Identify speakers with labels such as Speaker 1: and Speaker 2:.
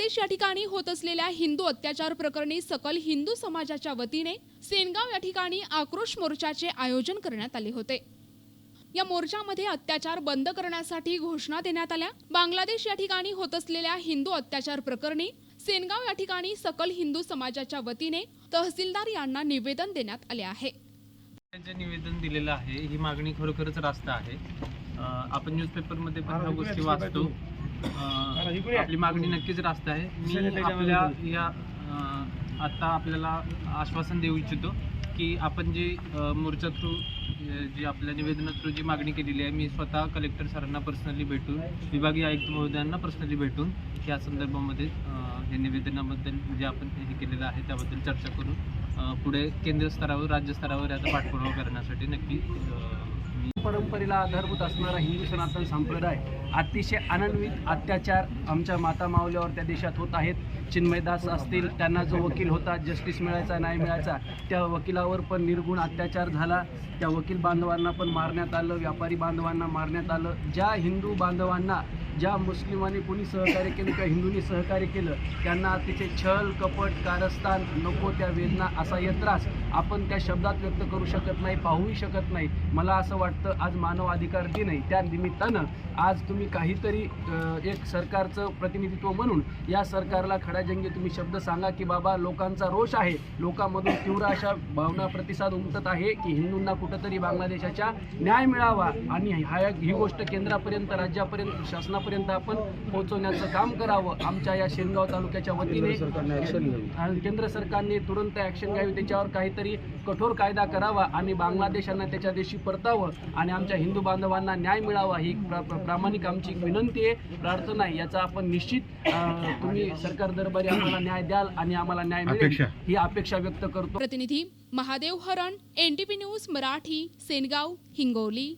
Speaker 1: असलेल्या हिंदू अत्याचार प्रकरणी सकल हिंदू समाजाच्या वतीने सेनगाव या ठिकाणी आक्रोश मोर्चाचे आयोजन करण्यात आले होते. या मोर्चामध्ये अत्याचार बंद करण्यासाठी घोषणा देण्यात आल्या. बांगलादेश या ठिकाणी होत असलेल्या हिंदू अत्याचार प्रकरणी सेनगाव या ठिकाणी सकल हिंदू समाजाच्या वतीने तहसीलदार यांना निवेदन देण्यात आले आहे.
Speaker 2: जे निवेदन दिलेलं आहे. ही मागणी खरोखरच रास्त आहे. आपण न्यूजपेपरमध्ये पण ह्या गोष्टी वाचतो. आपली मागणी नक्कीच रास्त आहे. मी आपल्या या आता आपल्याला आश्वासन देऊ इच्छितो की आपण जे मोर्चा थ्रू जी आपल्या निवेदना थ्रू जी मागणी केलेली आहे मी स्वतः कलेक्टर सरांना पर्सनली भेटून विभागीय आयुक्त महोदयांना पर्सनली भेटून या संदर्भामध्ये हे निवेदनाबद्दल जे आपण हे केलेलं आहे त्याबद्दल चर्चा करून पुढे केंद्र स्तरावर राज्य स्तरावर याचा पाठपुरावा करण्यासाठी नक्की
Speaker 3: परंपरेला आधारभूत असणारा हिंदू सनातन संप्रदाय अतिशय अनन्वित अत्याचार आमच्या माता मावल्यावर त्या देशात होत आहेत. चिन्मयदास असतील त्यांना जो वकील होता जस्टिस मिळायचा न्याय मिळायचा त्या वकिलावर पण निर्गुण अत्याचार झाला. त्या वकील बांधवांना पण मारण्यात आलं व्यापारी बांधवांना मारण्यात आलं. ज्या हिंदू बांधवांना ज्या मुस्लिमांनी कोणी सहकार्य केलं किंवा हिंदूंनी सहकार्य केलं त्यांना अतिशय छल कपट कारस्थान नको त्या वेदना असा यंत्रास आपण त्या शब्दात व्यक्त करू शकत नाही पाहूही शकत नाही. मला असं वाटतं आज मानव अधिकार दिन आहे. त्या निमित्तानं आज तुम्ही काहीतरी एक सरकारचं प्रतिनिधित्व म्हणून या सरकारला खडाजंगी तुम्ही शब्द सांगा की बाबा लोकांचा रोष आहे. लोकांमधून तीव्र अशा भावना प्रतिसाद उमटत आहे की हिंदूंना कुठंतरी बांगलादेशाच्या न्याय मिळावा आणि हा ही गोष्ट केंद्रापर्यंत राज्यापर्यंत शासना शासनापर्यंत आपण पोहोचवण्याचं काम करावं आमच्या या शेनगाव तालुक्याच्या वतीने. आणि केंद्र सरकारने तुरंत ॲक्शन घ्यावी त्याच्यावर काहीतरी कठोर कायदा करावा आणि बांगलादेशांना त्याच्या देशी परतावं आणि आमच्या हिंदू बांधवांना न्याय मिळावा ही प्रा- प्रा- प्रामाणिक आमची विनंती आहे. प्रार्थना आहे याचा आपण निश्चित तुम्ही सरकार दरबारी आम्हाला न्याय द्याल आणि आम्हाला न्याय मिळेल ही अपेक्षा व्यक्त करतो.
Speaker 1: प्रतिनिधी महादेव हरण एनटीपी न्यूज मराठी सेनगाव हिंगोली.